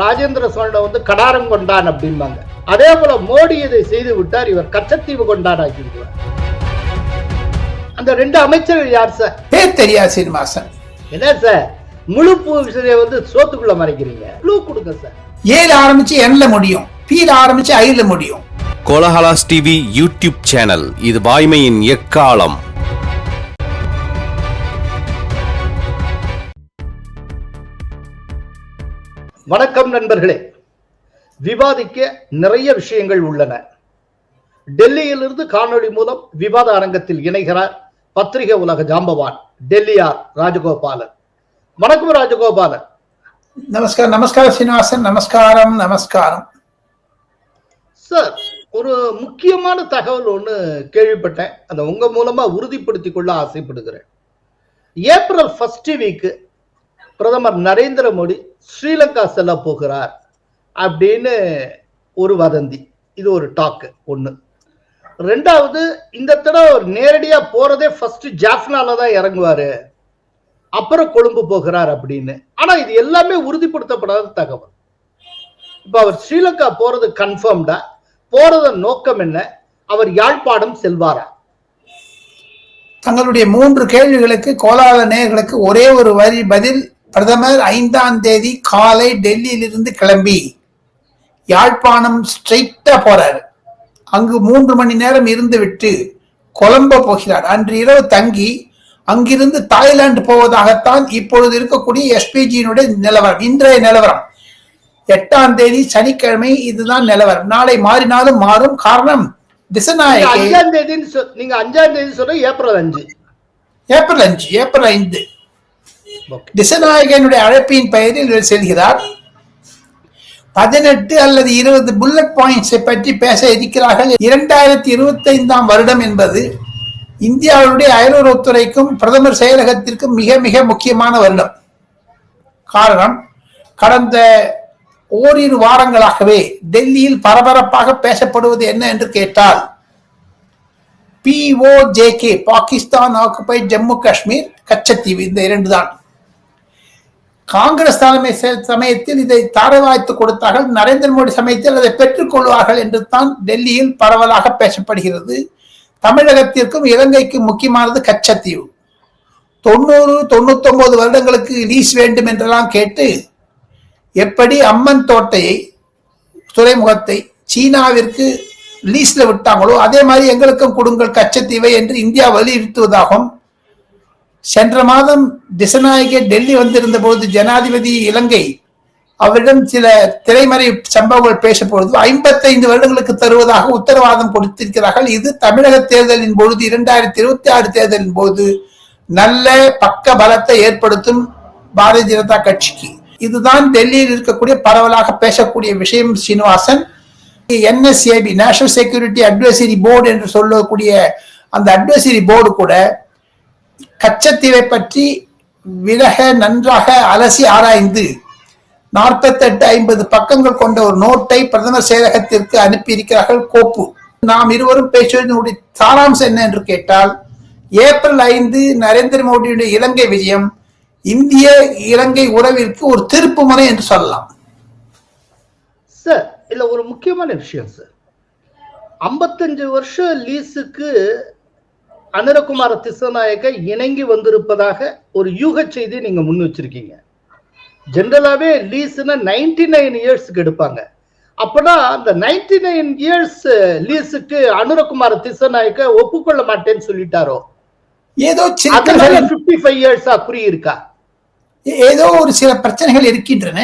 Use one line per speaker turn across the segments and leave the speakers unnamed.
ராஜேந்திர சோழனை வந்து கடாரம் கொண்டான் அப்படிம்பாங்க. அதே போல மோடி இதை செய்து விட்டார் இவர் கச்சத்தீவு கொண்டான் ஆக்கிவிடுவார் அந்த ரெண்டு அமைச்சர்கள் யார் சார்?
பேர் தெரியாது சீனிவாசன்.
என்ன சார்? முழு பூசணியை வந்து சோத்துக்குள்ள மறைக்கிறீங்க. க்ளூ கொடுங்க சார்.
ஏல ஆரம்பிச்சு எண்ல முடியும் பீல ஆரம்பிச்சு ஐல முடியும்.
கோலஹலாஸ் டிவி யூடியூப் சேனல் இது வாய்மையின் எக்காலம்.
வணக்கம் நண்பர்களே. விவாதிக்க நிறைய விஷயங்கள் உள்ளன. டெல்லியிலிருந்து காணொளி மூலம் விவாத அரங்கத்தில் இணைகிறார் பத்திரிகை உலக ஜாம்பவான் டெல்லியார் ராஜகோபாலன். வணக்கம் ராஜகோபாலன்.
நமஸ்காரம் நமஸ்காரம் சீனிவாசன் நமஸ்காரம் நமஸ்காரம்.
சார் ஒரு முக்கியமான தகவல் ஒன்று கேள்விப்பட்டேன். அதை உங்க மூலமா உறுதிப்படுத்திக் கொள்ள ஆசைப்படுகிறேன். ஏப்ரல் ஃபர்ஸ்ட் வீக்கு பிரதமர் நரேந்திர மோடி ஸ்ரீலங்கா செல்ல போகிறார் அப்படின்னு ஒரு வதந்தி. இது ஒரு டாக்கு ஒன்று ரெண்டாவது இந்த தடவை அவர் நேரடியாக போகிறதே ஃபர்ஸ்ட் ஜாஃப்னால தான் இறங்குவார். அப்புறம் கொழும்பு போகிறார் அப்படின்னு. ஆனால் இது எல்லாமே உறுதிப்படுத்தப்படாத தகவல். இப்போ அவர் ஸ்ரீலங்கா போகிறது கன்ஃபார்ம்டா போறத நோக்கம் என்ன? அவர் யாழ்ப்பாணம் செல்வாரா?
தங்களுடைய மூன்று கேள்விகளுக்கு கோலால நேயர்களுக்கு ஒரே ஒரு வரி பதில் பிரதமர் ஐந்தாம் தேதி காலை டெல்லியிலிருந்து கிளம்பி யாழ்ப்பாணம் ஸ்ட்ரைட்டா போறாரு. அங்கு மூன்று மணி நேரம் இருந்து விட்டு கொலம்போ போகிறார். அன்று இரவு தங்கி அங்கிருந்து தாய்லாந்து போவதாகத்தான் இப்பொழுது இருக்கக்கூடிய எஸ்பிஜியினுடைய நிலவரம் இன்றைய நிலவரம். எட்டாம் தேதி சனிக்கிழமை இதுதான் நிலவரம். நாளை மாறினாலும் மாறும் காரணம்
நீங்க
திசநாயகி
அஞ்சாம் நீங்க தேதி சொல்ற ஏப்ரல் அஞ்சு.
ஏப்ரல் அஞ்சு ஏப்ரல் ஐந்து. திசநாயகனுடைய அழைப்பின் பெயரில் இவர் செல்கிறார். பதினெட்டு அல்லது இருபது புல்லட் பாயிண்ட்ஸை பற்றி பேச இருக்கிறார்கள். இரண்டாயிரத்தி இருபத்தி ஐந்தாம் வருடம் என்பது இந்தியாவுடைய அயலுறவுத்துறைக்கும் பிரதமர் செயலகத்திற்கும் மிக மிக முக்கியமான வருடம். காரணம் கடந்த ஓரிரு வாரங்களாகவே டெல்லியில் பரபரப்பாக பேசப்படுவது என்ன என்று கேட்டால் பிஓஜேகே பாகிஸ்தான் ஆக்குபைட் ஜம்மு காஷ்மீர் கச்சத்தீவு இந்த இரண்டு தான் காங்கிரஸ் தலைமை சமயத்தில் இதை தாரவாய்த்து கொடுத்தார்கள். நரேந்திர மோடி சமயத்தில் அதை பெற்றுக்கொள்வார்கள் என்று தான் டெல்லியில் பரவலாக பேசப்படுகிறது. தமிழகத்திற்கும் இலங்கைக்கும் முக்கியமானது கச்சத்தீவு. தொண்ணூறு தொண்ணூத்தொன்பது வருடங்களுக்கு லீஸ் வேண்டும் என்றெல்லாம் கேட்டு எப்படி அம்மன் தோட்டையை துறைமுகத்தை சீனாவிற்கு லீஸ்ல விட்டாங்களோ அதே மாதிரி எங்களுக்கும் கொடுங்கள் கச்சத்தீவை என்று இந்தியா வலியுறுத்துவதாகவும் சென்ற மாதம் திசநாயகே டெல்லி வந்திருந்த போது ஜனாதிபதி இலங்கை அவரிடம் சில திரைமறை சம்பவங்கள் பேசப்பொழுது ஐம்பத்தைந்து வருடங்களுக்கு தருவதாக உத்தரவாதம் கொடுத்திருக்கிறார்கள். இது தமிழக தேர்தலின் பொழுது இரண்டாயிரத்தி இருபத்தி ஆறு தேர்தலின் போது நல்ல பக்க பலத்தை ஏற்படுத்தும் பாரதிய ஜனதா கட்சிக்கு. இதுதான் டெல்லியில் இருக்கக்கூடிய பரவலாக பேசக்கூடிய விஷயம் Srinivasan. NSAB national security advisory board என்று சொல்லக்கூடிய அந்த அட்வைசரி போர்டு கூட கச்சத்தீவை பற்றி விலக நன்றாக அலசி ஆராய்ந்து நாற்பத்தெட்டு ஐம்பது பக்கங்கள் கொண்ட ஒரு நோட்டை பிரதமர் செயலகத்திற்கு அனுப்பியிருக்கிறார்கள் கோப்பு. நாம் இருவரும் பேசுவதனுடைய சாராம்சம் என்ன என்று கேட்டால் ஏப்ரல் ஐந்து நரேந்திர மோடியுடைய இலங்கை விஜயம் இந்திய இலங்கை உறவிற்கு ஒரு திருப்பு முறை என்று சொல்லலாம்.
சார் இதுல ஒரு முக்கியமான விஷயம் சார். ஐம்பத்தஞ்சு வருஷம் லீஸுக்கு அனுரகுமார திசநாயக்க இணங்கி வந்திருப்பதாக ஒரு யூக செய்தி நீங்க முன் வச்சிருக்கீங்க. ஜென்ரலாவே லீஸ்னா நைன்டி நைன் இயர்ஸ்க்கு எடுப்பாங்க. அப்பனா அந்த நைன்டி நைன் இயர்ஸ் லீஸுக்கு அனுரகுமார திசநாயக்க ஒப்புக்கொள்ள மாட்டேன்னு சொல்லிட்டாரோ?
ஏதோ
அதனால பிப்டி ஃபைவ் இயர்ஸா குறி இருக்கா
ஏதோ ஒரு சில பிரச்சனைகள் இருக்கின்றன.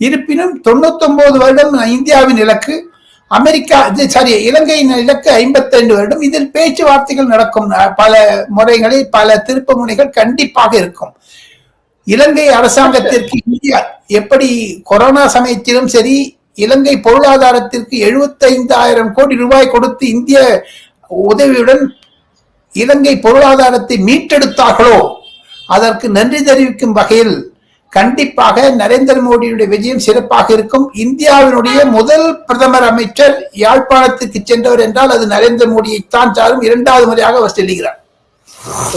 இருப்பினும் தொண்ணூத்தொன்பது வருடம் இந்தியாவின் இலக்கு அமெரிக்கா சாரி இலங்கையின் இலக்கு 52 வருடம். இதில் பேச்சுவார்த்தைகள் நடக்கும். பல முறைகளில் பல திருப்பு முனைகள் கண்டிப்பாக இருக்கும். இலங்கை அரசாங்கத்திற்கு இந்தியா எப்படி கொரோனா சமயத்திலும் சரி இலங்கை பொருளாதாரத்திற்கு 75000 கோடி ரூபாய் கொடுத்து இந்திய உதவியுடன் இலங்கை பொருளாதாரத்தை மீட்டெடுத்தார்களோ அதற்கு நன்றி தெரிவிக்கும் வகையில் கண்டிப்பாக நரேந்திர மோடியுடைய விஜயம் சிறப்பாக இருக்கும். இந்தியாவினுடைய முதல் பிரதமர் அமைச்சர் யாழ்ப்பாணத்துக்கு சென்றவர் என்றால் அது நரேந்திர மோடியைத்தான் சாரும். இரண்டாவது முறையாக அவர் செல்லுகிறார்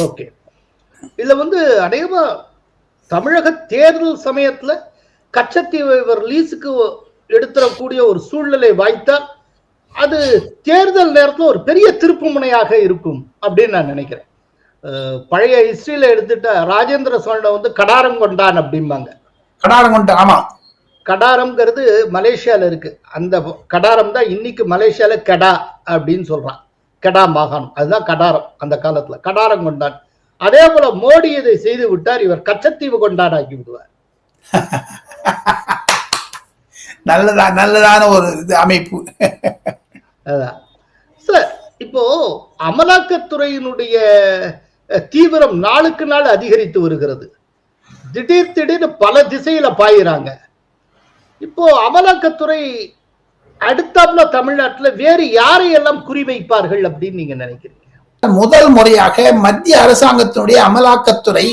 ஓகே. இதுல வந்து அநேகமா தமிழக தேர்தல் சமயத்துல கச்சத்தீவை இவர் லீஸுக்கு எடுத்துடக்கூடிய ஒரு சூழ்நிலை வாய்த்தால் அது தேர்தல் நேரத்தில் ஒரு பெரிய திருப்பு முனையாக இருக்கும் அப்படின்னு நான் நினைக்கிறேன். பழைய ஹிஸ்டரியில எடுத்துட்டா ராஜேந்திர சோழனை வந்து கடாரம் கொண்டான் அப்படிம்பாங்க.
கடாரம் கொண்டு ஆமா.
கடாரம்ங்கிறது மலேசியால இருக்கு. அந்த கடாரம் தான் இன்னைக்கு மலேசியால கெடா அப்படின்னு சொல்றான். கெடா மாகாணம். அதுதான் கடாரம் அந்த காலத்துல. கடாரம் கொண்டான். அதே போல மோடி இதை செய்து விட்டார். இவர் கச்சத்தீவு கொண்டான் ஆக்கி விடுவார்.
நல்லதா நல்லதான ஒரு இது அமைப்பு.
அதான். சார் இப்போ அமலாக்கத்துறையினுடைய தீவிரம் நாளுக்கு நாள் அதிகரித்து வருகிறது. திடீர் திடீர்னு பல திசையில பாயிறாங்க. இப்போ அமலாக்கத்துறை அடுத்தாப்புல தமிழ்நாட்டில் வேறு யாரையெல்லாம் குறிவைப்பார்கள் அப்படின்னு நீங்க நினைக்கிறீங்க?
முதல் முறையாக மத்திய அரசாங்கத்தினுடைய அமலாக்கத்துறை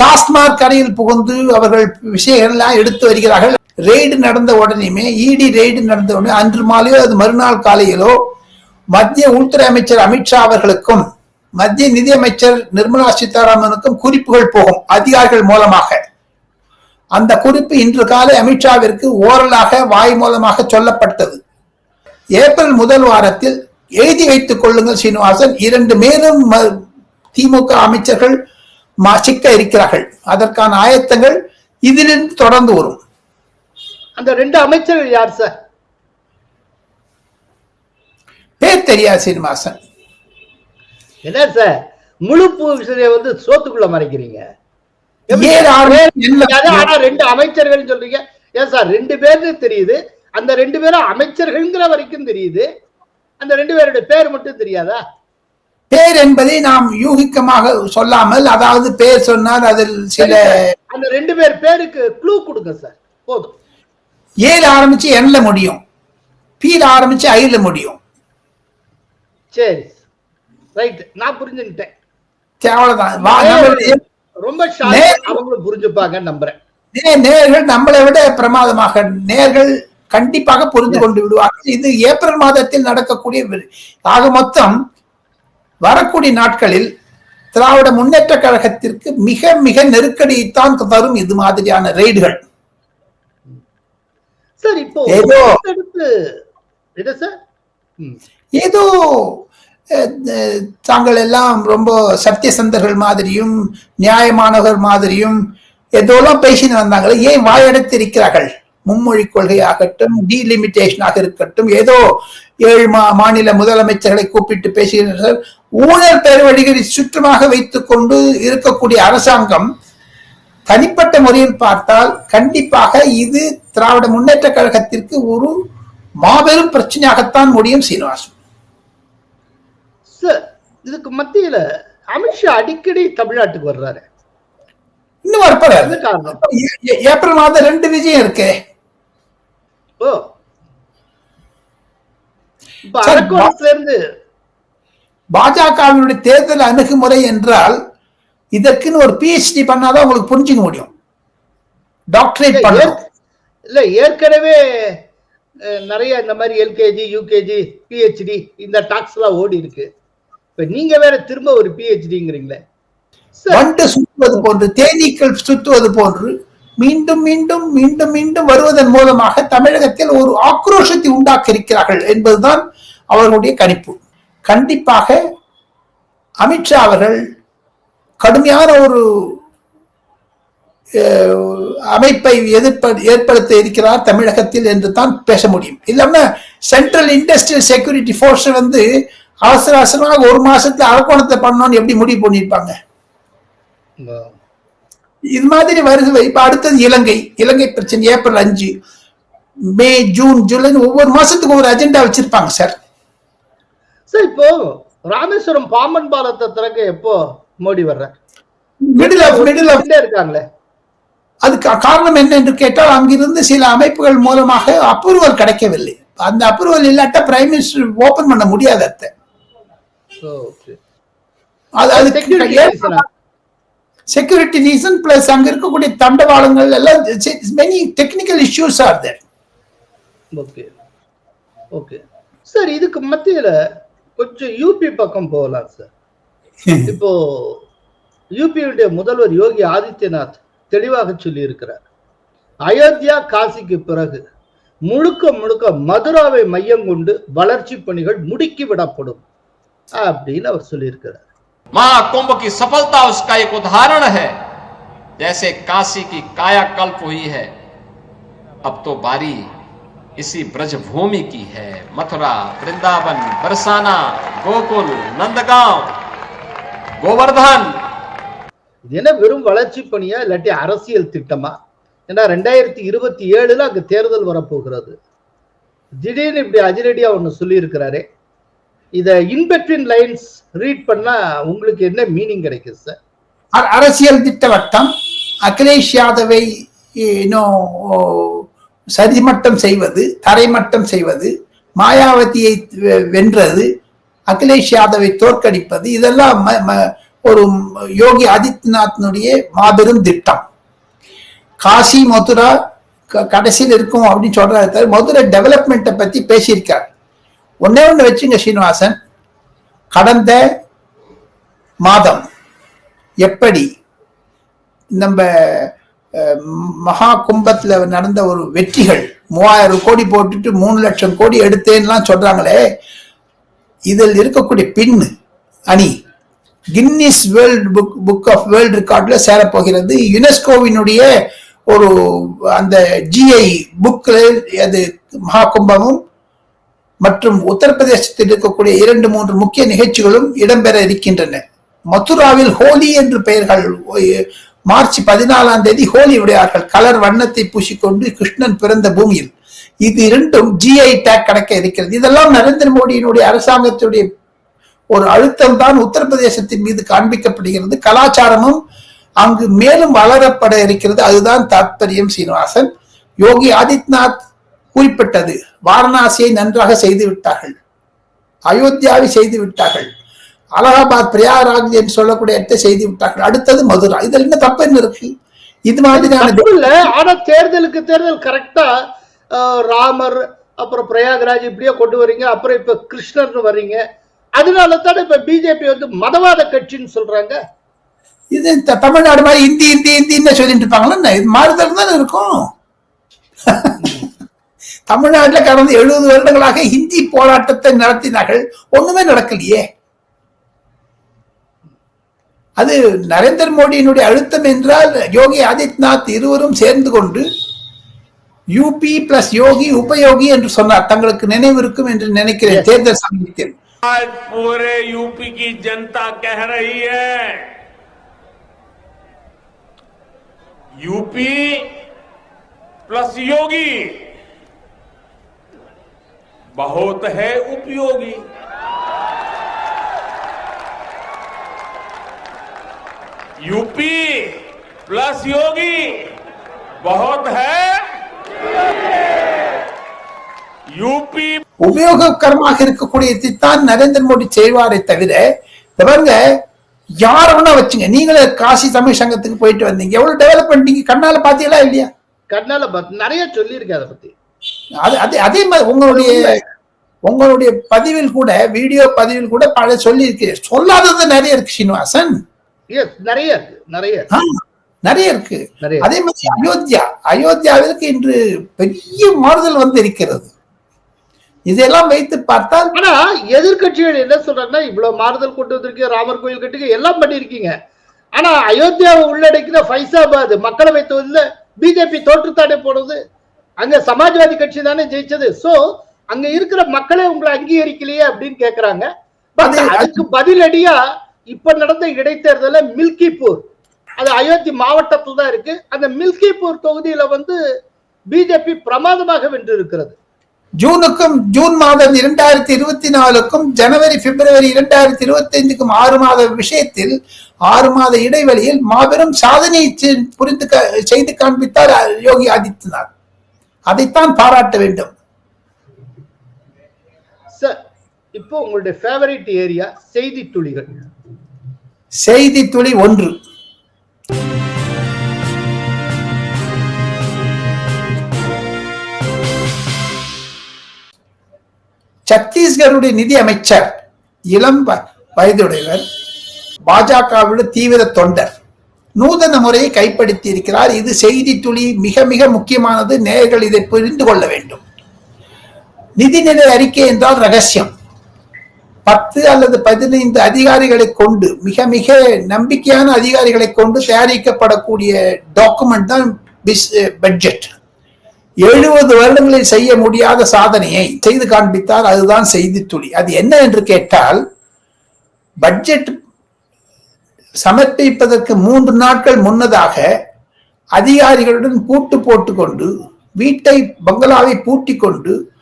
டாஸ்மாக் கடையில் புகுந்து அவர்கள் விஷயங்கள் எல்லாம் எடுத்து வருகிறார்கள். ரெய்டு நடந்த உடனேயுமே இடி ரெய்டு நடந்த உடனே அன்று மாலையோ அது மறுநாள் காலையிலோ மத்திய உள்துறை அமைச்சர் அமித்ஷா அவர்களுக்கும் மத்திய நிதியமைச்சர் நிர்மலா சீதாராமனுக்கும் குறிப்புகள் போகும் அதிகாரிகள் மூலமாக. அந்த குறிப்பு இன்று காலை அமித்ஷாவிற்கு ஓரலாக வாய் மூலமாக சொல்லப்பட்டது. ஏப்ரல் முதல் வாரத்தில் எழுதி வைத்துக் கொள்ளுங்கள் சீனிவாசன் இரண்டு மேலும் திமுக அமைச்சர்கள் சிக்க இருக்கிறார்கள். அதற்கான ஆயத்தங்கள் இதிலிருந்து தொடர்ந்து வரும்.
அந்த ரெண்டு அமைச்சர்கள் யார் சார்?
பேர் தெரியாது சீனிவாசன்.
என்ன சார்? முழு பூசணியை வந்து சோத்துக்குள்ள மறைக்கிறீங்க. ஆனா ரெண்டு அமைச்சர்கள் சொல்றீங்க. ஏன் சார்? ரெண்டு பேர்னு தெரியுது. அந்த ரெண்டு பேரும் அமைச்சர்கள்ங்கிற வரைக்கும் தெரியுது. அந்த ரெண்டு பேருடைய பேர் மட்டும் தெரியாதா?
பேர் என்பதை நாம் யூகிக்கமாக சொல்லாமல் அதாவது பேர் சொன்னால் அதில் சில
அந்த ரெண்டு பேர் பேருக்கு க்ளூ கொடுங்க சார். போதும்.
ஏல ஆரம்பிச்சு எண்ல முடியும். பீல ஆரம்பிச்சு ஐல முடியும்.
சரி. ரைட் நான் புரிஞ்சுக்கிட்டேன். ரொம்ப அவங்களும் புரிஞ்சுப்பாங்கன்னு நம்புறேன்.
நேர்கள் நம்மளை விட பிரமாதமாக நேர்கள் கண்டிப்பாக புரிந்து கொண்டு விடுவார்கள். இது ஏப்ரல் மாதத்தில் நடக்கக்கூடிய ஆக மொத்தம் வரக்கூடிய நாட்களில் திராவிட முன்னேற்ற கழகத்திற்கு மிக மிக நெருக்கடியைத்தான் தரும் இது மாதிரியான ரெய்டுகள். ஏதோ- தாங்கள் எல்லாம் ரொம்ப சத்தியசந்தர்கள் மாதிரியும் நியாயமானவர் மாதிரியும் ஏதோலாம் பேசின்னு வந்தாங்களே ஏன் வாயடைத்து இருக்கிறார்கள் மும்மொழி கொள்கை ஆகட்டும் டீலிமிட்டேஷனாக இருக்கட்டும் ஏதோ ஏழு மா மாநில முதலமைச்சர்களை கூப்பிட்டு பேசுகிறார்கள். ஊழல் பெருவழிகளை சுற்றமாக வைத்துக் கொண்டு இருக்கக்கூடிய அரசாங்கம் தனிப்பட்ட முறையில் பார்த்தால் கண்டிப்பாக இது திராவிட முன்னேற்ற கழகத்திற்கு ஒரு மாபெரும் பிரச்சனையாகத்தான் முடியும் சீனிவாசன்.
சார் இதுக்கு மத்தியில அமித்ஷா அடிக்கடி தமிழ்நாட்டுக்கு வர்றாரு.
இன்னும் வரப்படாது ஏப்ரல் மாதம் ரெண்டு விஜயம் இருக்கு.
ஓ. இருந்து
பாஜகவினுடைய தேர்தல் அணுகுமுறை என்றால் இதற்குன்னு ஒரு பிஹெச்டி பண்ணாதான் உங்களுக்கு புரிஞ்சுக்க முடியும். டாக்டரேட்
ஏற்- இல்ல ஏற்கனவே நிறைய இந்த மாதிரி எல்கேஜி யூகேஜி பிஹெச்டி இந்த டாக்ஸ் எல்லாம் ஓடி இருக்கு இப்ப நீங்க வேற திரும்ப ஒரு பிஹெச்டிங்கிறீங்களே
வண்டு சுற்றுவது போன்று தேனீக்கள் சுற்றுவது போன்று மீண்டும் மீண்டும் மீண்டும் மீண்டும் வருவதன் மூலமாக தமிழகத்தில் ஒரு ஆக்ரோஷத்தை உண்டாக்கி இருக்கிறார்கள் என்பதுதான் அவர்களுடைய கணிப்பு. கண்டிப்பாக அமித்ஷா அவர்கள் கடுமையான ஒரு அஹ், அமைப்பை எதிர்ப்ப ஏற்படுத்த இருக்கிறார் தமிழகத்தில் என்று தான் பேச முடியும். இல்லாம சென்ட்ரல் இண்டஸ்ட்ரியல் செக்யூரிட்டி ஃபோர்ஸ் வந்து அவசர அவசரமாக ஒரு மாசத்துல அரக்கோணத்தை பண்ணணும்னு எப்படி முடிவு பண்ணியிருப்பாங்க. இது மாதிரி வருது. இப்ப அடுத்தது இலங்கை. இலங்கை பிரச்சனை ஏப்ரல் அஞ்சு. மே ஜூன் ஜூலை ஒவ்வொரு மாசத்துக்கு ஒரு அஜெண்டா வச்சிருப்பாங்க சார்
சார் இப்போ ராமேஸ்வரம் பாம்பன் பாலத்தை திறக்க எப்போ மோடி வர்றார்?
மிடில் ஆஃப் மிடில் ஆஃப்
இருக்காங்களே.
அதுக்கு காரணம் என்ன என்று கேட்டால் அங்கிருந்து சில அமைப்புகள் மூலமாக அப்ரூவல் கிடைக்கவில்லை. அந்த அப்ரூவல் இல்லாட்ட பிரைம் மினிஸ்டர் ஓபன் பண்ண முடியாது
ஓகே
அது
செக்யூரிட்டி
அதுக்கு செக்யூரிட்டி ரீசன் பிளஸ் அங்க இருக்கக்கூடிய தண்டவாளங்கள் எல்லாம் many technical issues are there
okay okay sir இதுக்கு மத்தியில கொஞ்சம் யூபி பக்கம் போகலாம் சார் இப்போ யூபியுடைய முதல்வர் யோகி ஆதித்யநாத் தெளிவாக சொல்லி இருக்கிறார் அயோத்தியா காசிக்கு பிறகு முழுக்க முழுக்க மதுராவை மையம் கொண்டு வளர்ச்சி பணிகள் முடுக்கி விடப்படும். அப்படின்னு அவர் சொல்லியிருக்கிறார்
महाकुंभ की सफलता उसका एक उदाहरण है जैसे काशी की कायाकल्प हुई है अब तो बारी इसी ब्रज भूमि की है मथुरा वृंदावन बरसाना गोकुल नंदगांव गोवर्धन
இது என்ன வெறும் வளர்ச்சி பணியா இல்லாட்டி அரசியல் திட்டமா ஏன்னா ரெண்டாயிரத்தி இருபத்தி ஏழுல அங்க தேர்தல் வரப்போகிறது திடீர்னு இப்படி அதிரடியா ஒண்ணு சொல்லியிருக்கிறாரே இதை இன்பெட்வின் லைன்ஸ் ரீட் பண்ணா உங்களுக்கு என்ன மீனிங் கிடைக்குது சார்
அ- அரசியல் திட்டவட்டம் அகிலேஷ் யாதவை இன்னும் சரிமட்டம் செய்வது தரைமட்டம் செய்வது மாயாவதியை வெ- வென்றது அகிலேஷ் யாதவை தோற்கடிப்பது இதெல்லாம் ம- ம- ஒரு யோகி ஆதித்யநாத்தினுடைய மாபெரும் திட்டம். காசி மதுரா க- கடைசியில் இருக்கும் அப்படின்னு சொல்றாரு மதுரை டெவலப்மெண்ட்டை பத்தி பேசியிருக்கார். ஒன்னே ஒன்று வச்சுங்க ஸ்ரீனிவாசன் கடந்த மாதம் எப்படி நம்ம மகா கும்பத்தில் நடந்த ஒரு வெற்றிகள் மூவாயிரம் கோடி போட்டுட்டு மூணு லட்சம் கோடி எடுத்தேன்லாம் சொல்றாங்களே இதில் இருக்கக்கூடிய பின் அணி Guinness world book book of world ரெக்கார்டில் சேரப்போகிறது யுனெஸ்கோவினுடைய ஒரு அந்த ஜிஐ புக்கில் அது மகா கும்பமும் மற்றும் உத்தரப்பிரதேசத்தில் இருக்கக்கூடிய இரண்டு மூன்று முக்கிய நிகழ்ச்சிகளும் இடம்பெற இருக்கின்றன. மதுராவில் ஹோலி என்று பெயர்கள் மார்ச் பதினாலாம் தேதி ஹோலி விளையார்கள் கலர் வண்ணத்தை பூசிக்கொண்டு கிருஷ்ணன் பிறந்த பூமியில். இது இரண்டும் ஜிஐ டேக் கடக்க இருக்கிறது. இதெல்லாம் நரேந்திர மோடியினுடைய அரசாங்கத்துடைய ஒரு அழுத்தம் தான் உத்தரப்பிரதேசத்தின் மீது காண்பிக்கப்படுகிறது. கலாச்சாரமும் அங்கு மேலும் வளரப்பட இருக்கிறது. அதுதான் தாத்பரியம் சீனிவாசன். யோகி ஆதித்யநாத் குறிப்பிட்டது. வாரணாசியை நன்றாக செய்து விட்டார்கள். அயோத்தியாவை செய்து விட்டார்கள். அலகாபாத் பிரயாராக் என்று சொல்லக்கூடிய இடத்தை செய்து விட்டார்கள். அடுத்தது மதுரா. இதில் என்ன தப்பு என்ன இருக்கு? இது மாதிரியான
இல்ல. ஆனா தேர்தலுக்கு தேர்தல் கரெக்டா ராமர் அப்புறம் பிரயாகராஜ் இப்படியே கொண்டு வர்றீங்க அப்புறம் இப்ப கிருஷ்ணர்னு வர்றீங்க அதனால தானே இப்ப பிஜேபி வந்து மதவாத கட்சின்னு சொல்றாங்க?
இது தமிழ்நாடு மாதிரி இந்தி இந்தி இந்தின்னு சொல்லிட்டு இருப்பாங்களா? இது மாறுதல் தானே இருக்கும்? தமிழ்நாட்டுல கடந்த எழுபது வருடங்களாக ஹிந்தி போராட்டத்தை நடத்தினார்கள் ஒண்ணுமே நடக்கலையே அது நரேந்திர மோடியினுடைய அழுத்தம் என்றால் யோகி ஆதித்யநாத் இருவரும் சேர்ந்து கொண்டு யூபி பிளஸ் யோகி உபயோகி என்று சொன்னார் தங்களுக்கு நினைவு இருக்கும் என்று நினைக்கிறேன் தேர்தல் சமயத்தில்
आज पूरे यूपी की जनता कह रही है यूपी प्लस योगी बहुत है उपयोगी यूपी प्लस योगी बहुत है यूपी
உபயோககரமாக இருக்கக்கூடியதைத்தான் நரேந்திர மோடி செய்வாரே தவிர இந்த பாருங்க யார வேணா வச்சுங்க நீங்களே காசி தமிழ் சங்கத்துக்கு போயிட்டு வந்தீங்க எவ்வளவு டெவலப் பண்ணிட்டீங்க கண்ணால பாத்தீங்களா இல்லையா
கண்ணால பார்த்து நிறைய சொல்லியிருக்கேன் அதை பத்தி
அது அதே அதே மாதிரி உங்களுடைய உங்களுடைய பதிவில் கூட வீடியோ பதிவில் கூட பல சொல்லி இருக்கு சொல்லாதது நிறைய இருக்கு சீனிவாசன்.
நிறைய இருக்கு நிறைய
நிறைய இருக்கு. அதே மாதிரி அயோத்தியா. அயோத்தியாவிற்கு இன்று பெரிய மாறுதல் வந்து இருக்கிறது. இதெல்லாம் வைத்து பார்த்தால்
ஆனா எதிர்க்கட்சிகள் என்ன சொல்றாங்கன்னா இவ்வளவு மாறுதல் கொண்டு வந்திருக்கீங்க ராமர் கோயில் கட்டுக்கு எல்லாம் பண்ணிருக்கீங்க ஆனா அயோத்தியாவை உள்ளடக்கிற ஃபைசாபாத் மக்களவை தொகுதியில பிஜேபி தோற்றுத்தானே போனது? அங்க சமாஜ்வாதி கட்சி தானே ஜெயிச்சது. சோ அங்க இருக்கிற மக்களே உங்களை அங்கீகரிக்கலையே அப்படின்னு கேக்குறாங்க. பட் அதுக்கு பதிலடியா இப்ப நடந்த இடைத்தேர்தல மில்கிப்பூர் அது அயோத்தி மாவட்டத்துல தான் இருக்கு. அந்த மில்கிப்பூர் தொகுதியில வந்து பிஜேபி பிரமாதமாக வென்று இருக்கிறது
ஜூனுக்கும் ஜூன் மாதம் இரண்டாயிரத்தி இருபத்தி நாலுக்கும் ஜனவரி பிப்ரவரி இரண்டாயிரத்தி இருபத்தி ஐந்துக்கும் ஆறு மாத விஷயத்தில் ஆறு மாத இடைவெளியில் மாபெரும் சாதனை புரிந்து செய்து காண்பித்தார் யோகி ஆதித்யநாத். அதைத்தான் பாராட்ட வேண்டும்.
சார் இப்போ உங்களுடைய ஃபேவரட் ஏரியா செய்தி துளிகள்.
செய்தி துளி ஒன்று. சத்தீஸ்கருடைய நிதி அமைச்சர் இளம் வயதுடையவர் பாஜகவுடைய தீவிர தொண்டர். நூதன முறையை கைப்படுத்தி இருக்கிறார் இது செய்தி துளி மிக மிக முக்கியமானது. நேயர்கள் இதை புரிந்து கொள்ள வேண்டும். நிதிநிலை அறிக்கை என்றால் ரகசியம். பத்து அல்லது பதினைந்து அதிகாரிகளை கொண்டு மிக மிக நம்பிக்கையான அதிகாரிகளை கொண்டு தயாரிக்கப்படக்கூடிய டாக்குமெண்ட் தான் பட்ஜெட் eh, எழுபது வருடங்களில் செய்ய முடியாத சாதனையை செய்து காண்பித்தால் அதுதான் செய்தி துளி. அது என்ன என்று கேட்டால் பட்ஜெட் சமர்ப்பிப்பதற்கு மூன்று நாட்கள் முன்னதாக அதிகாரிகளுடன் பூட்டு போட்டுக்கொண்டு வீட்டை பங்களாவை பூட்டி கொண்டு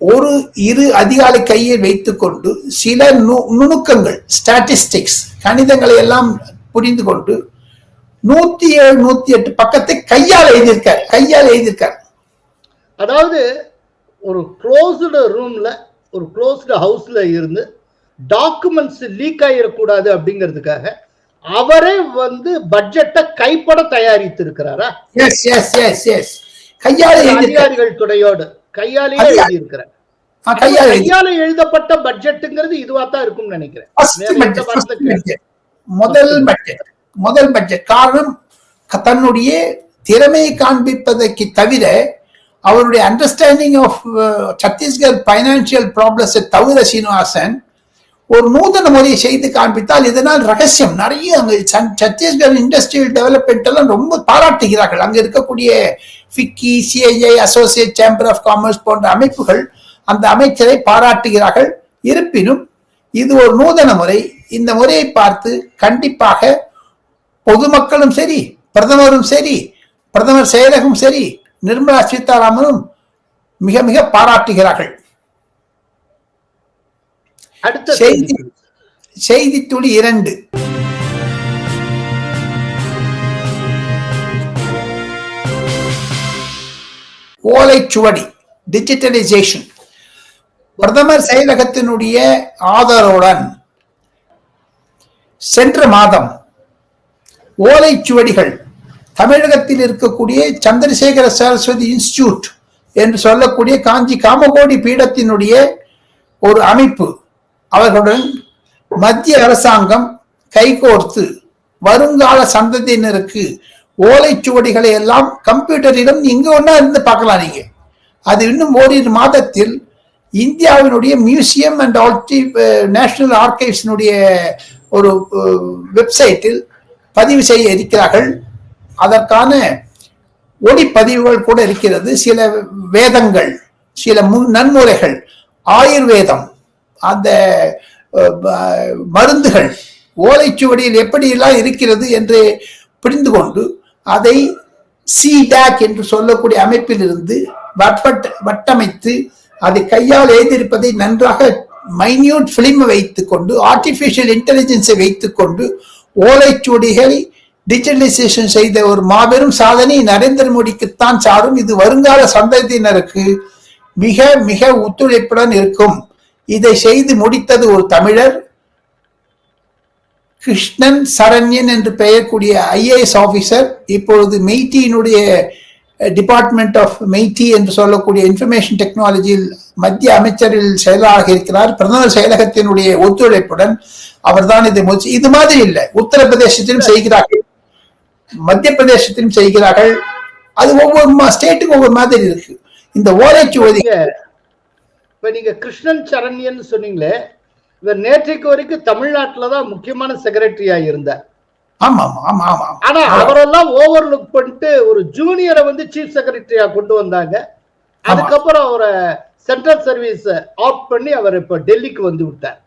ஒரு இரு அதிகாலை கையில் வைத்துக்கொண்டு சில நு- நுணுக்கங்கள் ஸ்டாட்டிஸ்டிக்ஸ் கணிதங்களை எல்லாம் புரிந்து கொண்டு நூத்தி ஏழு நூத்தி எட்டு பக்கத்தை கையால் எழுதியிருக்கார் கையால் எழுதியிருக்கார்.
அதாவது ஒரு க்ளோஸ்டு ரூம்ல ஒரு க்ளோஸ்டு ஹவுஸ்ல இருந்து டாக்குமெண்ட்ஸ் லீக் ஆகிடக்கூடாது அப்படிங்கிறதுக்காக அவரே வந்து பட்ஜெட்டை கைப்பட தயாரித்து இருக்கிறாரா
எஸ் எஸ் எஸ் எஸ் கையால்
அதிகாரிகள் துணையோடு கையாலேயே
கையால்.
எழுதியிருக்கிறேன்
ஆ, கையால் எழுதி
கையால எழுதப்பட்ட பட்ஜெட்டுங்கிறது இதுவா தான் இருக்கும்னு நினைக்கிறேன்.
முதல் பட்ஜெட் முதல் பட்ஜெட் காரணம் தன்னுடைய திறமையை காண்பிப்பதற்கு தவிர அவருடைய understanding of Chhattisgarh financial problems தவிர சீனிவாசன் ஒரு நூதன முறையை செய்து காண்பித்தால் இதனால் ரகசியம். நிறைய அங்கே சன்- சத்தீஸ்கர் இண்டஸ்ட்ரியல் டெவலப்மெண்ட் எல்லாம் ரொம்ப பாராட்டுகிறார்கள். அங்கே இருக்கக்கூடிய FICCI CII associate chamber of commerce போன்ற அமைப்புகள் அந்த அமைச்சரை பாராட்டுகிறார்கள். இருப்பினும் இது ஒரு நூதன முறை. இந்த முறையை பார்த்து கண்டிப்பாக பொதுமக்களும் சரி பிரதமரும் சரி பிரதமர் செயலகம் சரி நிர்மலா சீதாராமனும் மிக மிக பாராட்டுகிறார்கள்.
அடுத்த
செய்தி
செய்தி.
துளி இரண்டு. ஓலைச்சுவடி டிஜிட்டலைசேஷன் பிரதமர் செயலகத்தினுடைய ஆதரவுடன் சென்ற மாதம் ஓலைச்சுவடிகள் தமிழகத்தில் இருக்கக்கூடிய சந்திரசேகர சரஸ்வதி இன்ஸ்டிடியூட் என்று சொல்லக்கூடிய காஞ்சி காமகோடி பீடத்தினுடைய ஒரு அமைப்பு அவர்களுடன் மத்திய அரசாங்கம் கைகோர்த்து வருங்கால சந்ததியினருக்கு ஓலைச்சுவடிகளை எல்லாம் கம்ப்யூட்டரிடம் இங்க ஒன்றா இருந்து பார்க்கலாம் நீங்க. அது இன்னும் ஓரிரு மாதத்தில் இந்தியாவினுடைய museum and all the national ஆர்கைவ்ஸினுடைய ஒரு வெப்சைட்டில் பதிவு செய்ய இருக்கிறார்கள். அதற்கான ஒளிப்பதிவுகள் கூட இருக்கிறது. சில வேதங்கள் சில முன் நன்முறைகள் ஆயுர்வேதம் அந்த மருந்துகள் ஓலைச்சுவடியில் எப்படியெல்லாம் இருக்கிறது என்று புரிந்து கொண்டு அதை சிடாக் என்று சொல்லக்கூடிய அமைப்பிலிருந்து வட்வட் வட்டமைத்து அதை கையால் எழுதியிருப்பதை நன்றாக மைன்யூட் பிலிம் வைத்துக் கொண்டு ஆர்டிபிஷியல் இன்டெலிஜென்ஸை வைத்துக் கொண்டு ஓலைச்சுவடிகளை டிஜிட்டலைசேஷன் செய்த ஒரு மாபெரும் சாதனை நரேந்திர மோடிக்குத்தான் சாரும். இது வருங்கால சந்ததியினருக்கு மிக மிக ஒத்துழைப்புடன் இருக்கும். இதை செய்து முடித்தது ஒரு தமிழர். கிருஷ்ணன் சரண்யன் என்று பெயர்க்கூடிய ஐஏஎஸ் ஆபீசர் இப்பொழுது மெய்டியினுடைய டிபார்ட்மெண்ட் ஆஃப் மெய்டி என்று சொல்லக்கூடிய இன்ஃபர்மேஷன் டெக்னாலஜியில் மத்திய அமைச்சரில் செயலாக இருக்கிறார். பிரதமர் செயலகத்தினுடைய ஒத்துழைப்புடன் அவர்தான் இதை முயற்சி இது மாதிரி இல்லை. உத்தரப்பிரதேசத்திலும் செய்கிறார்கள். மத்திய பிரதேசத்திலும் செய்கிறார்கள். அது ஒவ்வொரு ஸ்டேட்டுக்கும் ஒவ்வொரு மாதிரி இருக்கு. இந்த ஓலைச்சுவடி
இப்ப நீங்க கிருஷ்ணன் சரண்யன் சொன்னீங்களே இவர் நேற்றைக்கு வரைக்கும் தமிழ்நாட்டுல தான் முக்கியமான செக்ரட்டரியா இருந்தார். ஆனா அவரெல்லாம் ஓவர்லுக் பண்ணிட்டு ஒரு ஜூனியரை வந்து சீஃப் செக்ரட்டரியா கொண்டு வந்தாங்க. அதுக்கப்புறம் அவரை சென்ட்ரல் சர்வீஸ் ஆஃப் பண்ணி அவர் இப்ப டெல்லிக்கு வந்து விட்டார்.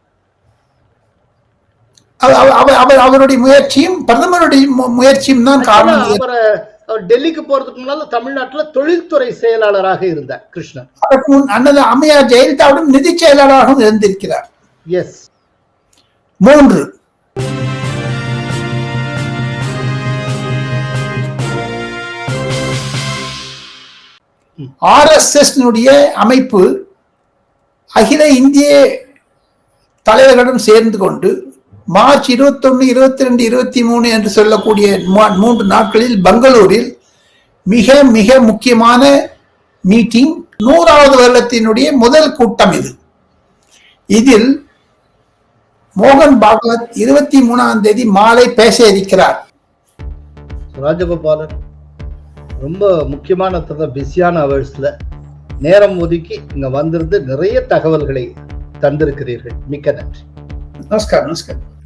அவர் அவர்- அவர் அவருடைய முயற்சியும் பிரதமருடைய முயற்சியும் தான் காரணம்.
அவரை அவர் டெல்லிக்கு போறதுக்கு முன்னால தமிழ்நாட்டுல தொழில்துறை செயலாளராக இருந்தார் கிருஷ்ணன்.
அண்ணன் அம்மையார் ஜெயலலிதாவிடம் நிதி செயலாளராகவும் இருந்திருக்கிறார்.
எஸ்
மூன்று. ஆர்எஸ்எஸ் அமைப்பு அகில இந்திய தலைவர்களிடம் சேர்ந்து கொண்டு மார்ச் 21 இருபத்தி ரெண்டு இருபத்தி மூணு என்று சொல்லக்கூடிய மூன்று நாட்களில் பெங்களூரில் மிக மிக முக்கியமான மீட்டிங் நூறாவது வருடத்தினுடைய முதல் கூட்டம் இது. இதில் மோகன் பாகவத் இருபத்தி மூணாம் தேதி மாலை பேச இருக்கிறார்.
ராஜகோபாலன் ரொம்ப முக்கியமான பிஸியான அவர்ஸ்ல நேரம் ஒதுக்கி இங்க வந்திருந்து நிறைய தகவல்களை தந்திருக்கிறீர்கள். மிக்க நன்றி.
நமஸ்காரம் நமஸ்காரம்.